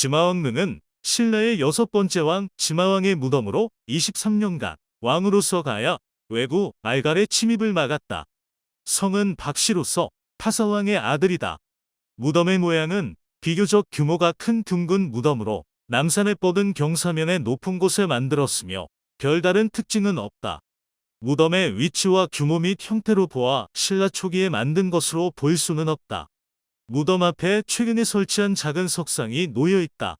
지마왕릉은 신라의 여섯 번째 왕 지마왕의 무덤으로 23년간 왕으로서 가야 외구 알갈의 침입을 막았다. 성은 박씨로서 파사왕의 아들이다. 무덤의 모양은 비교적 규모가 큰 둥근 무덤으로 남산에 뻗은 경사면의 높은 곳에 만들었으며 별다른 특징은 없다. 무덤의 위치와 규모 및 형태로 보아 신라 초기에 만든 것으로 볼 수는 없다. 무덤 앞에 최근에 설치한 작은 석상이 놓여 있다.